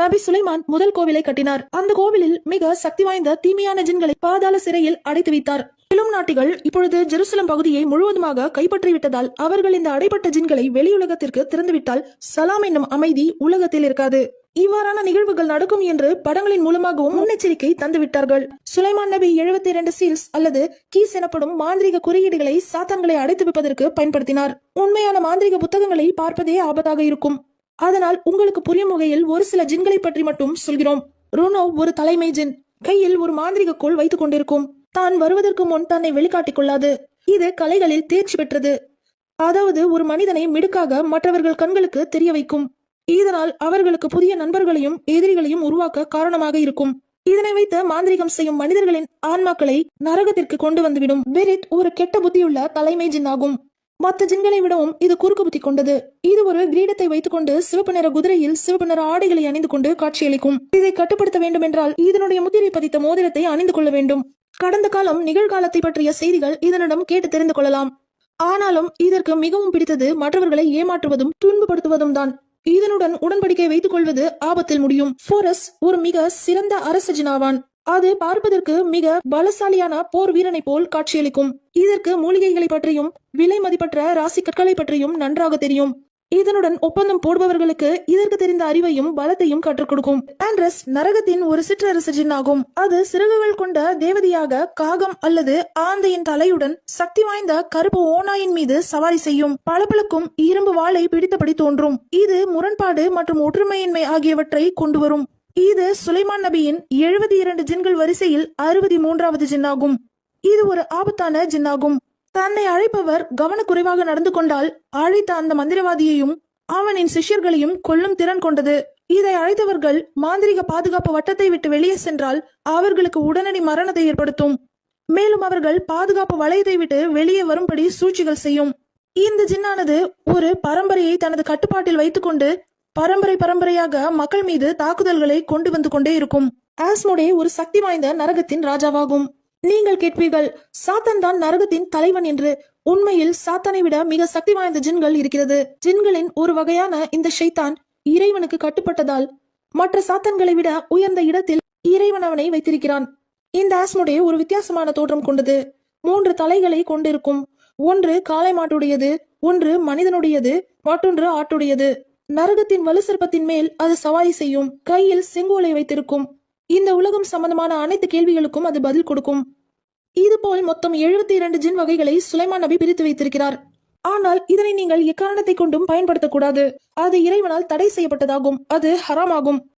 நபி சுலைமான் முதல் கோவிலை கட்டினார். அந்த கோவிலில் மிக சக்தி வாய்ந்த தீமையான ஜின்களை பாதாள சிறையில் அடைத்து வைத்தார். இளம் நாட்டிகள் இப்பொழுது ஜெருசலம் பகுதியை முழுவதுமாக கைப்பற்றிவிட்டதால் அவர்கள் இந்த அடைப்பட்ட ஜின்களை வெளியுலகத்திற்கு திறந்துவிட்டால் சலாம் என்னும் அமைதி உலகத்தில் இருக்காது. இவ்வாறான நிகழ்வுகள் நடக்கும் என்று படங்களின் மூலமாகவும் முன்னெச்சரிக்கை தந்துவிட்டார்கள். சுலைமான் நபி 72 இரண்டு சீல்ஸ் அல்லது கீஸ் எனப்படும் மாந்திரிக குறியீடுகளை சாத்தான்களை அடைத்து வைப்பதற்கு பயன்படுத்தினார். உண்மையான மாந்திரிக புத்தகங்களை பார்ப்பதே ஆபத்தாக இருக்கும். அதனால் உங்களுக்கு புரியும் வகையில் ஒரு சில ஜின்களை பற்றி மட்டும் சொல்கிறோம். ருனோ ஒரு தலைமை ஜின். கையில் ஒரு மாந்திரிக கோள் வைத்துக் கொண்டிருக்கும். தான் வருவதற்கு முன் தன்னை வெளிக்காட்டிக் கொள்ளாது. இது கலைகளில் தேர்ச்சி பெற்றது. அதாவது ஒரு மனிதனை மிடுக்காக மற்றவர்கள் கண்களுக்கு தெரிய வைக்கும். இதனால் அவர்களுக்கு புதிய நண்பர்களையும் எதிரிகளையும் உருவாக்க காரணமாக இருக்கும். இதனை வைத்து மாந்திரிகம் செய்யும் மனிதர்களின் ஆன்மாக்களை நரகத்திற்கு கொண்டு வந்துவிடும். பெரித் ஒரு கெட்ட புத்தியுள்ள தலைமை ஜின் ஆகும். மற்ற ஜின்களை விடவும் இது குறுக்கு புத்தி கொண்டது. இது ஒரு கிரீடத்தை வைத்துக்கொண்டு சிவப்பு நிற குதிரையில் சிவப்பு நிற ஆடைகளை அணிந்து கொண்டு காட்சியளிக்கும். இதை கட்டுப்படுத்த வேண்டும் என்றால் இதனுடைய முதிரை பதித்த மோதிரத்தை அணிந்து கொள்ள வேண்டும். கடந்த காலம் நிகழ்காலத்தை பற்றிய செய்திகள் இதனிடம் கேட்டு தெரிந்து கொள்ளலாம். ஆனாலும் இதற்கு மிகவும் பிடித்தது மற்றவர்களை ஏமாற்றுவதும் துன்பப்படுத்துவதும் தான். இதனுடன் உடன்படிக்கை வைத்துக் கொள்வது ஆபத்தில் முடியும். ஃபோரஸ் ஒரு மிக சிறந்த அரச ஜினாவான். அது பார்ப்பதற்கு மிக பலசாலியான போர் வீரனை போல் காட்சியளிக்கும். இதற்கு மூலிகைகளை பற்றியும் விலை மதிப்பற்ற ராசி கற்களை பற்றியும் நன்றாக தெரியும். இதனுடன் ஒப்பந்தம் போடுபவர்களுக்கு இதற்கு தெரிந்த அறிவையும் பலத்தையும் கற்றுக் கொடுக்கும். ஆண்ட்ரஸ் நரகத்தின் ஒரு சிற்றரசு ஜின்னாகும் அது சிறகுகள் கொண்ட தேவதையாக காகம் அல்லது ஆந்தையின் தலையுடன் சக்தி வாய்ந்த கருப்பு ஓநாயின் மீது சவாரி செய்யும். பளபளக்கும் இரும்பு வாளை பிடித்தபடி தோன்றும். இது முரண்பாடு மற்றும் ஒற்றுமையின்மை ஆகியவற்றை கொண்டு வரும். இது சுலைமான் நபியின் எழுபத்தி இரண்டு ஜின்கள் வரிசையில் அறுபத்தி மூன்றாவது ஜின்னாகும். இது ஒரு ஆபத்தான ஜின்னாகும். தன்னை அழைப்பவர் கவனக்குறைவாக நடந்து கொண்டால் அழைத்த அந்த மந்திரவாதியையும் அவனின் சிஷ்யர்களையும் கொல்லும் திறன் கொண்டது. இதை அழைத்தவர்கள் மாந்திரிக பாதுகாப்பு வட்டத்தை விட்டு வெளியே சென்றால் அவர்களுக்கு உடனடி மரணத்தை ஏற்படுத்தும். மேலும் அவர்கள் பாதுகாப்பு வளையத்தை விட்டு வெளியே வரும்படி சூழ்ச்சிகள் செய்யும். இந்த ஜின்னானது ஒரு பரம்பரையை தனது கட்டுப்பாட்டில் வைத்துக்கொண்டு பரம்பரை பரம்பரையாக மக்கள் மீது தாக்குதல்களை கொண்டு வந்து கொண்டே இருக்கும். ஆஸ்மோடே ஒரு சக்தி வாய்ந்த நரகத்தின் ராஜாவாகும். நீங்கள் கேட்பீர்கள் சாத்தன் தான் நரகத்தின் தலைவன் என்று. உண்மையில் சாத்தனை விட மிக சக்தி வாய்ந்த ஜின்கள் இருக்கிறது. ஜின்களின் ஒரு வகையான இந்த ஷைத்தான் இறைவனுக்கு கட்டுப்பட்டதால் மற்ற சாத்தன்களை விட உயர்ந்த இடத்தில் இறைவன் அவனை வைத்திருக்கிறான். இந்த ஆஸ்முடைய ஒரு வித்தியாசமான தோற்றம் கொண்டது. மூன்று தலைகளை கொண்டிருக்கும். ஒன்று காளை மாட்டுடையது ஒன்று மனிதனுடையது மற்றொன்று ஆட்டுடையது. நரகத்தின் வலு சிற்பத்தின் மேல் அது சவாரி செய்யும். கையில் செங்கோலை வைத்திருக்கும். இந்த உலகம் சம்பந்தமான அனைத்து கேள்விகளுக்கும் அது பதில் கொடுக்கும். இதுபோல் மொத்தம் எழுபத்தி இரண்டு ஜின் வகைகளை சுலைமான் நபி பிரித்து வைத்திருக்கிறார். ஆனால் இதனை நீங்கள் எக்காரணத்தை கொண்டும் பயன்படுத்தக்கூடாது. அது இறைவனால் தடை செய்யப்பட்டதாகும். அது ஹராமாகும்.